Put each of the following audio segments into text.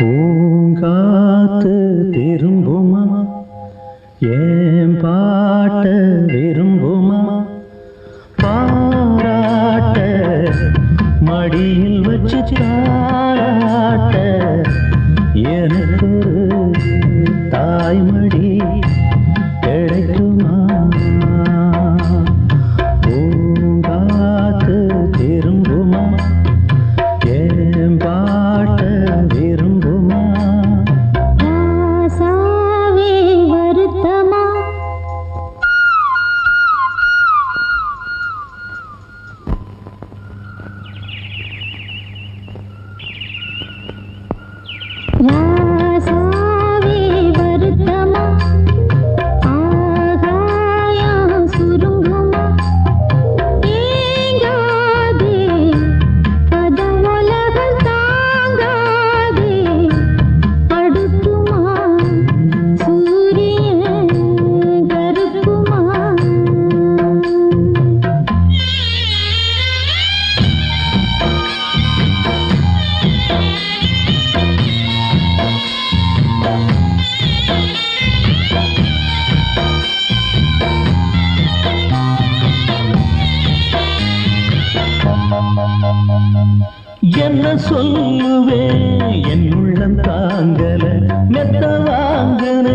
பூங்காத்து திரும்புமா? ஏன் பாட்ட என்ன சொல்லுவே? என் உள்ளம் தாங்கல மெத்த வாங்கல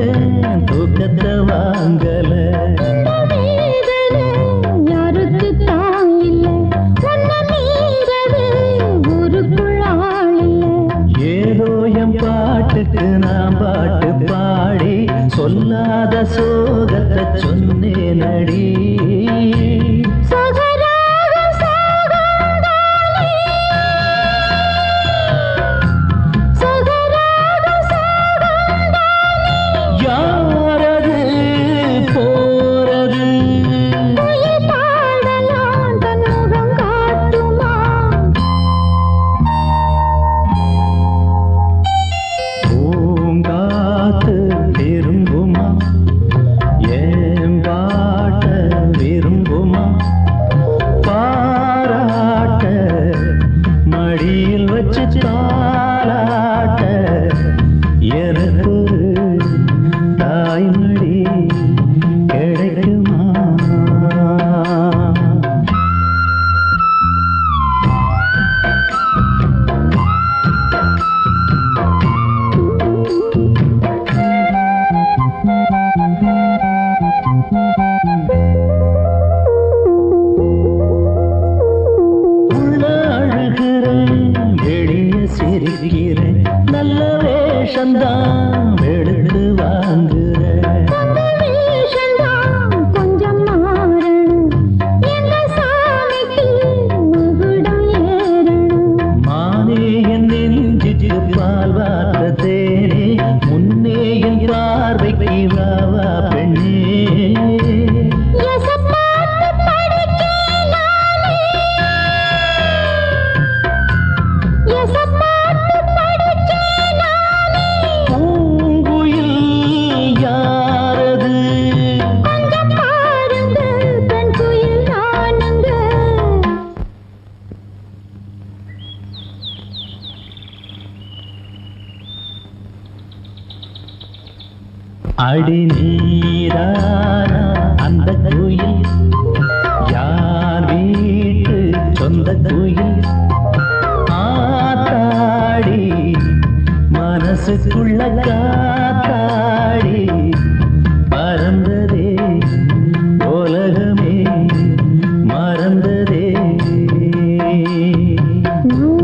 தூக்கத்தை வாங்கல. பாட்டுக்கு நான் பாட்டு பாடி சொல்லாத சோகத்தை சொன்னேன் அடி touch know. தந்தான் எடுத்து வாங்கு. அடி நீரான அந்த கோயில் யார் வீட்டு சொந்த கோயில் ஆத்தாடி மனசுக்குள்ள காத்தாடி பறந்ததே உலகமே மறந்ததே Ooh.